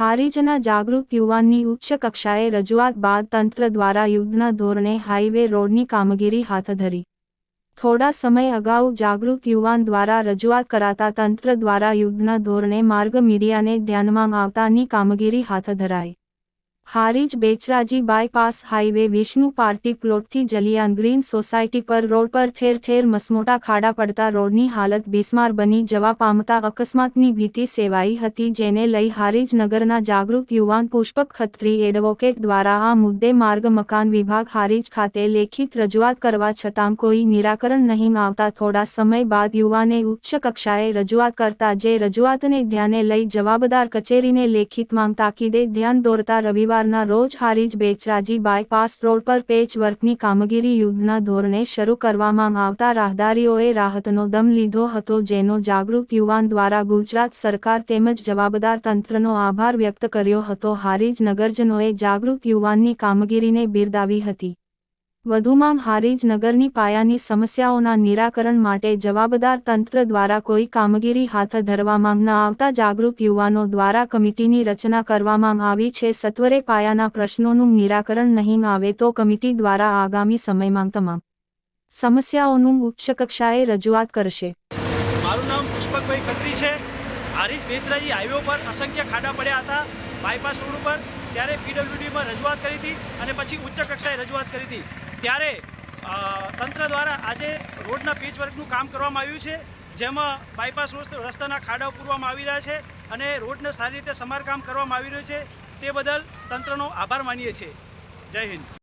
હારીજના જાગૃત યુવાનની ઉચ્ચ કક્ષાએ રજૂઆત બાદ તંત્ર દ્વારા યુદ્ધના ધોરણે હાઈવે રોડની કામગીરી હાથ ધરી. થોડા સમય અગાઉ જાગૃત યુવાન દ્વારા રજૂઆત કરાતા તંત્ર દ્વારા યુદ્ધના ધોરણે માર્ગ મીડિયાને ધ્યાનમાં આવતાની કામગીરી હાથ ધરાઈ. Harij Becharaji bypass highway Vishnu party પ્લોટથી Jaliyan green society પર રોડ પર ઠેર ઠેર મસમોટા ખાડા પડતા રોડની હાલત બિસ્માર બની જવા પામતા અકસ્માતની ભીતિ સેવાઈ હતી જેને લઈ હારીજ નગરના જાગૃત યુવાન પુષ્પક ખત્રી એડવોકેટ દ્વારા આ મુદ્દે માર્ગ મકાન વિભાગ હારીજ ખાતે લેખિત રજૂઆત કરવા છતાં કોઈ નિરાકરણ નહીં આવતા થોડા સમય બાદ યુવાને ઉચ્ચ કક્ષાએ રજૂઆત કરતા જે રજૂઆતને ધ્યાને લઈ જવાબદાર કચેરીને લેખિત માંગ તાકીદે ધ્યાન દોરતા રવિવારના રોજ હારીજ બેચરાજી બાયપાસ રોડ પર પેચ વર્કની કામગીરી યુદ્ધના ધોરણે શરૂ કરવામાં આવતા રાહદારીઓએ રાહતનો દમ લીધો હતો, જેનો જાગૃત યુવાન દ્વારા ગુજરાત સરકાર તેમજ જવાબદાર તંત્રનો આભાર વ્યક્ત કર્યો હતો. હારીજ નગરજનોએ જાગૃત યુવાનની કામગીરીને બિરદાવી હતી. વધુમાં હારીજ નગરની પાયાની સમસ્યાઓના નિરાકરણ માટે જવાબદાર તંત્ર દ્વારા કોઈ કામગીરી હાથ ધરવામાં ન આવતા જાગૃત યુવાનો દ્વારા કમિટીની રચના કરવામાં આવી છે. સત્વરે પાયાના પ્રશ્નોનું નિરાકરણ નહીં આવે તો કમિટી દ્વારા આગામી સમયમાં તમામ સમસ્યાઓનું ઉચ્ચ કક્ષાએ રજૂઆત કરશે. મારું નામ પુષ્પકભાઈ ખત્રી છે. હારીજ વેચરાજી હાઈવે ઉપર અસંખ્ય ખાડા પડ્યા હતા બાયપાસ રોડ ઉપર. ત્યારે પીડબ્લ્યુડીમાં રજૂઆત કરી હતી અને પછી ઉચ્ચ કક્ષાએ રજૂઆત કરી હતી. ત્યારે તંત્ર દ્વારા આજે રોડના પેચવર્કનું કામ કરવામાં આવ્યું છે, જેમાં બાયપાસ રસ્તાના ખાડા પૂરવામાં આવી રહ્યા છે અને રોડને સારી રીતે સમારકામ કરવામાં આવી રહ્યું છે. તે બદલ તંત્રનો આભાર માનીએ છીએ. જય હિન્દ.